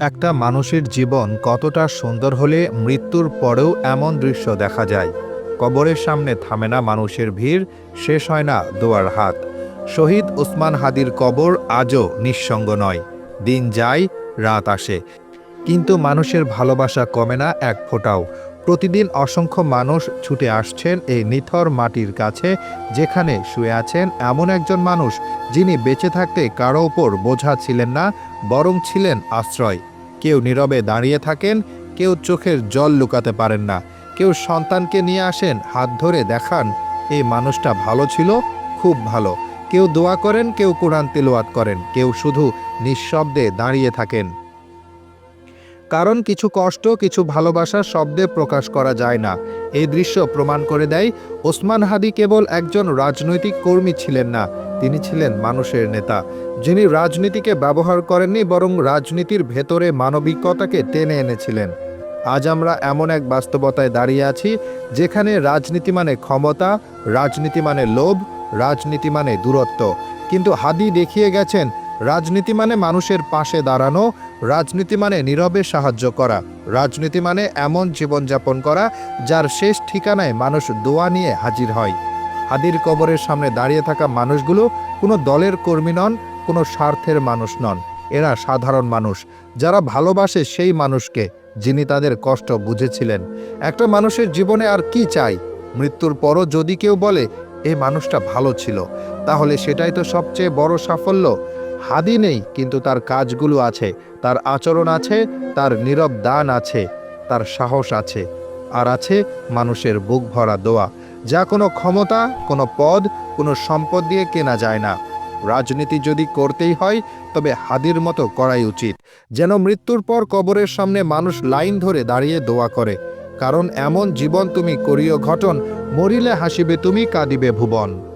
একটা মানুষের জীবন কতটা সুন্দর হলে মৃত্যুর পরেও এমন দৃশ্য দেখা যায়। কবরের সামনে থামে না মানুষের ভিড়, শেষ হয় না দোয়ার হাত। শহীদ ওসমান হাদির কবর আজও নিঃসঙ্গ নয়। দিন যায়, রাত আসে। কিন্তু মানুষের ভালোবাসা কমে না এক ফোঁটাও। প্রতিদিন অসংখ্য মানুষ ছুটে আসছেন এই নিথর মাটির কাছে, যেখানে শুয়ে আছেন এমন একজন মানুষ যিনি বেঁচে থাকতে কারও ওপর বোঝা ছিলেন না, বরং ছিলেন আশ্রয়। কেউ নীরবে দাঁড়িয়ে থাকেন, কেউ চোখের জল লুকাতে পারেন না। কেউ সন্তানকে নিয়ে আসেন, হাত ধরে দেখান, এই মানুষটা ভালো ছিল, খুব ভালো। কেউ দোয়া করেন, কেউ কোরআন তেলোয়াত করেন, কেউ শুধু নিঃশব্দে দাঁড়িয়ে থাকেন। কারণ কিছু কষ্ট, কিছু ভালোবাসা শব্দে প্রকাশ করা যায় না। এই দৃশ্য প্রমাণ করে দেয়, ওসমান হাদি কেবল একজন রাজনৈতিক কর্মী ছিলেন না তিনি ছিলেন মানুষের নেতা। যিনি রাজনীতিকে ব্যবহার করেননি, বরং রাজনীতির ভেতরে মানবিকতাকে টেনে এনেছিলেন। আজ আমরা এমন এক বাস্তবতায় দাঁড়িয়ে আছি, যেখানে রাজনীতি মানে ক্ষমতা, রাজনীতি মানে লোভ, রাজনীতি মানে দূরত্ব। কিন্তু হাদি দেখিয়ে গেছেন, রাজনীতি মানে মানুষের পাশে দাঁড়ানো, রাজনীতি মানে নীরবে সাহায্য করা, রাজনীতি মানে এমন জীবনযাপন করা, যার শেষ ঠিকানায় মানুষ দোয়া নিয়ে হাজির হয়। হাদির কবরের সামনে দাঁড়িয়ে থাকা মানুষগুলো কোনো দলের কর্মী নন, কোনো স্বার্থের মানুষ নন। এরা সাধারণ মানুষ। যারা ভালোবাসে সেই মানুষকে, যিনি তাদের কষ্ট বুঝেছিলেন। একটা মানুষের জীবনে আর কি চাই? মৃত্যুর পরও যদি কেউ বলে এই মানুষটা ভালো ছিল তাহলে সেটাই তো সবচেয়ে বড় সাফল্য। হাদি নেই, কিন্তু তার কাজগুলো আছে। তার আচরণ আছে, তার নীরব দান আছে, তার সাহস আছে। আর আছে মানুষের বুক ভরা দোয়া। যা কোনো ক্ষমতা, কোনো পদ, কোনো সম্পদ দিয়ে কেনা যায় না। রাজনীতি যদি করতেই হয়, তবে হাদির মতো করাই উচিত। যেন মৃত্যুর পর কবরের সামনে মানুষ লাইন ধরে দাঁড়িয়ে দোয়া করে। কারণ এমন জীবন তুমি করিও ঘটন, মরিলে হাসিবে তুমি, কাঁদিবে ভুবন।